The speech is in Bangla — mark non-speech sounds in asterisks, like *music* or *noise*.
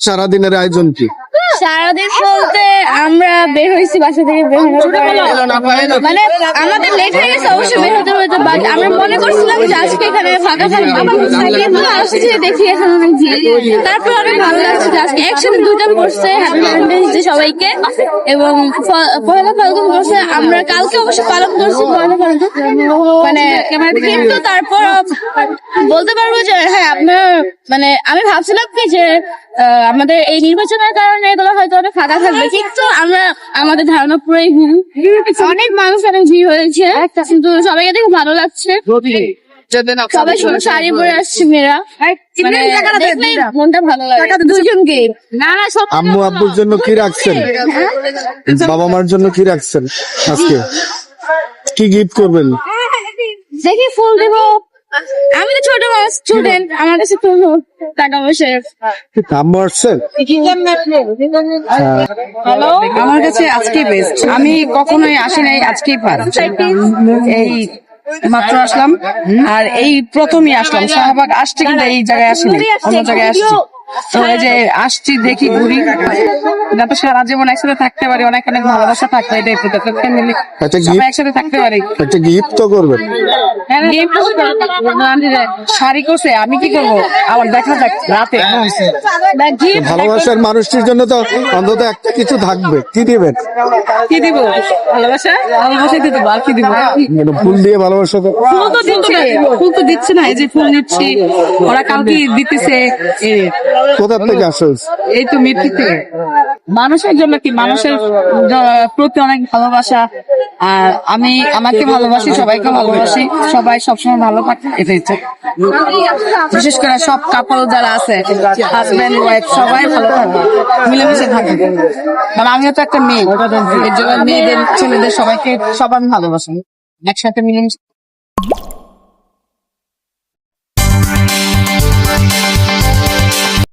সারাদিনের আয়োজন কি? সারাদিন বলতে আমরা বের হয়েছি বাসা থেকে বের হওয়ার মানে আমাদের লেট হয়ে গেছে অবশ্যই বের হতে হতে বাট আমরা মনে করছিলাম যে আজকে এখানে ফাঁকা থাকবে কিন্তু আসছে দেখি এখানে অনেক ভিড় তারপর অনেক ভালো লাগছে যে আজকে একসাথে দুইটা পড়ছে হ্যাপি ভ্যালেন্টাইন্স সবাইকে। এবং পয়লা ফাল্গুন করছে আমরা কালকে অবশ্য পালন করছি পয়লা ফাল্গুন। মানে কিন্তু তারপর বলতে পারব যে হ্যাঁ আপনার মানে আমি ভাবছিলাম কি যে আহ, আমাদের এই নির্বাচনের কারণে এগুলো হয়তো অনেক ফাঁকা থাকবে কিন্তু আমরা আমাদের ধারণা পুরোই ভুল। *laughs* অনেক মানুষ অনেক ভিড় হয়েছে কিন্তু সবাইকে দেখে ভালো লাগছে। সবাই সুন্দর শাড়ি পরে আসছে মেয়েরা। মানে মনটা ভালো লাগে। দুজনকে না না সব আম্মু আব্বুর জন্য কি রাখছেন? বাবা মার জন্য কি রাখছেন আজকে? কি গিফট করবেন? দেখি ফুল দেব। আমি তো ছোট মানুষ স্টুডেন্ট আমার কাছে তো টাকা পয়সা হ্যালো আমার কাছে আজকে বেস্ট আমি কখনোই আসি নাই আজকেই পার এই মাত্র আসলাম আর এই প্রথমই আসলাম। শাহবাগ আসছে কিন্তু এই জায়গায় আসিনি অন্য জায়গায় আসছি। তো এই যে আসছি দেখি ঘুরি। যাতে সারা জীবন একসাথে থাকতে পারি অনেক অনেক ভালোবাসা থাকবে এটাই ফ্যামিলি সবাই একসাথে থাকতে পারি। একটা গিফট তো করবেন। শাড়ি করছে আমি কি করব? আমার দেখা যাক রাতে। ভালোবাসার মানুষটির জন্য তো অন্তত একটা কিছু থাকবে। কি দিবেন? কি দিব? ভালোবাসা? ভালোবাসা দিতে আর কি দিব। মানে ফুল দিয়ে ভালোবাসা তো ফুল তো দিচ্ছে। ফুল তো দিচ্ছে না এই যে ফুল নিচ্ছি ওরা কালকে দিতেছে। এই কোথা থেকে আসেন এই তো মৃত্যু থেকে। মানুষের জন্য কি? মানুষের প্রতি অনেক ভালোবাসা। আর আমি আমাকে ভালোবাসি, সবাইকে ভালোবাসি। সবাই সবসময় ভালো থাকে, এটাই ইচ্ছে বিশেষ করে সব কাপড় যারা আছে হাজবেন্ড ওয়াইফ সবাই ভালো মিলেমিশে থাকবে। কারণ আমিও তো একটা মেয়ে। মেয়েদের, ছেলেদের সবাইকে সবাই ভালোবাসি। একসাথে মিলেমিশে